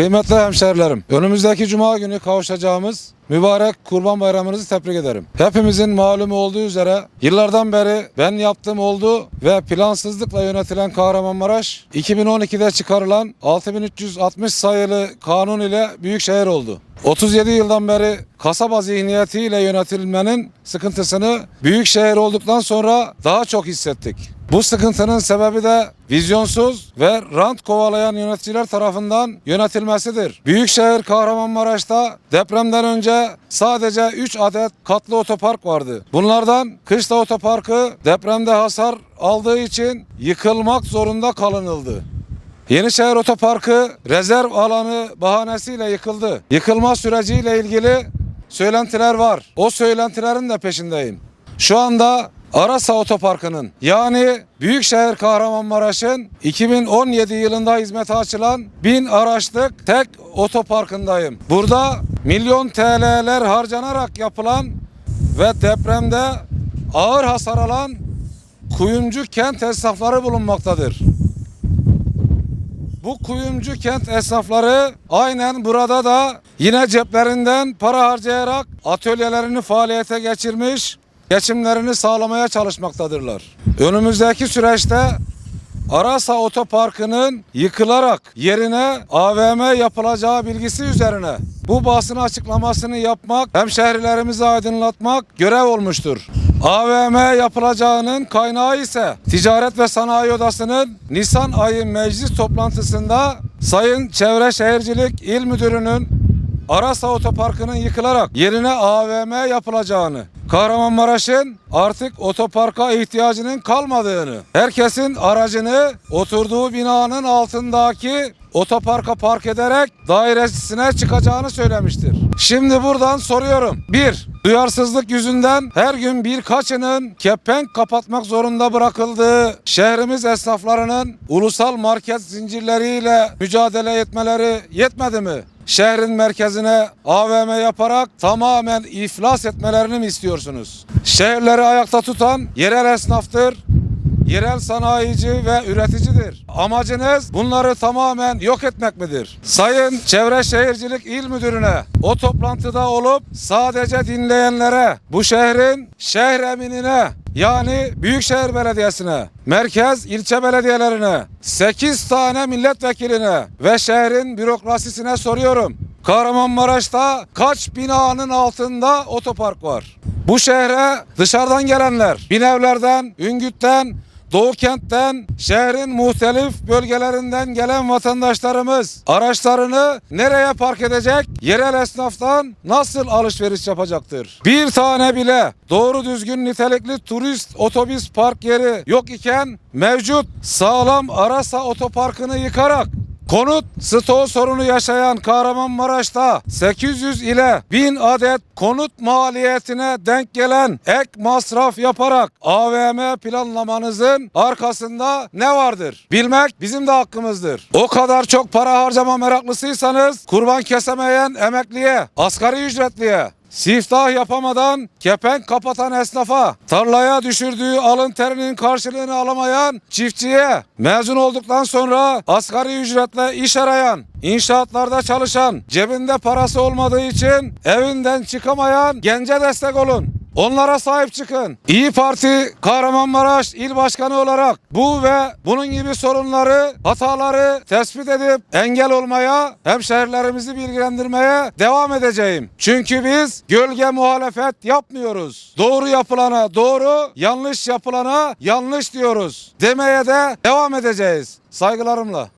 Kıymetli hemşerilerim, önümüzdeki cuma günü kavuşacağımız mübarek Kurban Bayramınızı tebrik ederim. Hepimizin malumu olduğu üzere yıllardan beri ben yaptığım oldu ve plansızlıkla yönetilen Kahramanmaraş 2012'de çıkarılan 6360 sayılı kanun ile büyük şehir oldu. 37 yıldan beri kasaba zihniyetiyle yönetilmenin sıkıntısını büyük şehir olduktan sonra daha çok hissettik. Bu sıkıntının sebebi de vizyonsuz ve rant kovalayan yöneticiler tarafından yönetilmesidir. Büyükşehir Kahramanmaraş'ta depremden önce sadece 3 adet katlı otopark vardı. Bunlardan Kışla Otoparkı depremde hasar aldığı için yıkılmak zorunda kalınıldı. Yenişehir Otoparkı rezerv alanı bahanesiyle yıkıldı. Yıkılma süreciyle ilgili söylentiler var. O söylentilerin de peşindeyim. Şu anda Arasa Otoparkı'nın yani Büyükşehir Kahramanmaraş'ın 2017 yılında hizmete açılan bin araçlık tek otoparkındayım. Burada milyon TL'ler harcanarak yapılan ve depremde ağır hasar alan kuyumcu kent esnafları bulunmaktadır. Bu kuyumcu kent esnafları aynen burada da yine ceplerinden para harcayarak atölyelerini faaliyete geçirmiş, geçimlerini sağlamaya çalışmaktadırlar. Önümüzdeki süreçte Arasa Otoparkı'nın yıkılarak yerine AVM yapılacağı bilgisi üzerine bu basın açıklamasını yapmak, hemşehrilerimizi aydınlatmak görev olmuştur. AVM yapılacağının kaynağı ise Ticaret ve Sanayi Odası'nın Nisan ayı meclis toplantısında Sayın Çevre Şehircilik İl Müdürü'nün Arasa Otoparkı'nın yıkılarak yerine AVM yapılacağını, Kahramanmaraş'ın artık otoparka ihtiyacının kalmadığını, herkesin aracını oturduğu binanın altındaki otoparka park ederek dairesine çıkacağını söylemiştir. Şimdi buradan soruyorum. Bir, duyarsızlık yüzünden her gün birkaçının kepenk kapatmak zorunda bırakıldığı şehrimiz esnaflarının ulusal market zincirleriyle mücadele etmeleri yetmedi mi? Şehrin merkezine AVM yaparak tamamen iflas etmelerini mi istiyorsunuz? Şehirleri ayakta tutan yerel esnaftır, yerel sanayici ve üreticidir. Amacınız bunları tamamen yok etmek midir? Sayın Çevre Şehircilik İl Müdürüne o toplantıda olup sadece dinleyenlere bu şehrin şehir eminine yani Büyükşehir Belediyesi'ne, merkez ilçe belediyelerine, 8 tane milletvekiline ve şehrin bürokrasisine soruyorum. Kahramanmaraş'ta kaç binanın altında otopark var? Bu şehre dışarıdan gelenler, Binevler'den, Üngüt'ten, Doğu kentten, şehrin muhtelif bölgelerinden gelen vatandaşlarımız araçlarını nereye park edecek? Yerel esnaftan nasıl alışveriş yapacaktır? Bir tane bile doğru düzgün nitelikli turist otobüs park yeri yok iken mevcut sağlam Arasa otoparkını yıkarak Konut stoğu sorunu yaşayan Kahramanmaraş'ta 800 ile 1000 adet konut maliyetine denk gelen ek masraf yaparak AVM planlamanızın arkasında ne vardır? Bilmek bizim de hakkımızdır. O kadar çok para harcama meraklısıysanız kurban kesemeyen emekliye, asgari ücretliye, Siftah yapamadan kepenk kapatan esnafa, tarlaya düşürdüğü alın terinin karşılığını alamayan çiftçiye, mezun olduktan sonra asgari ücretle iş arayan, inşaatlarda çalışan, cebinde parası olmadığı için evinden çıkamayan gence destek olun. Onlara sahip çıkın. İyi Parti Kahramanmaraş İl Başkanı olarak bu ve bunun gibi sorunları, hataları tespit edip engel olmaya, hemşehrilerimizi bilgilendirmeye devam edeceğim. Çünkü biz gölge muhalefet yapmıyoruz. Doğru yapılana doğru, yanlış yapılana yanlış diyoruz. Demeye de devam edeceğiz. Saygılarımla.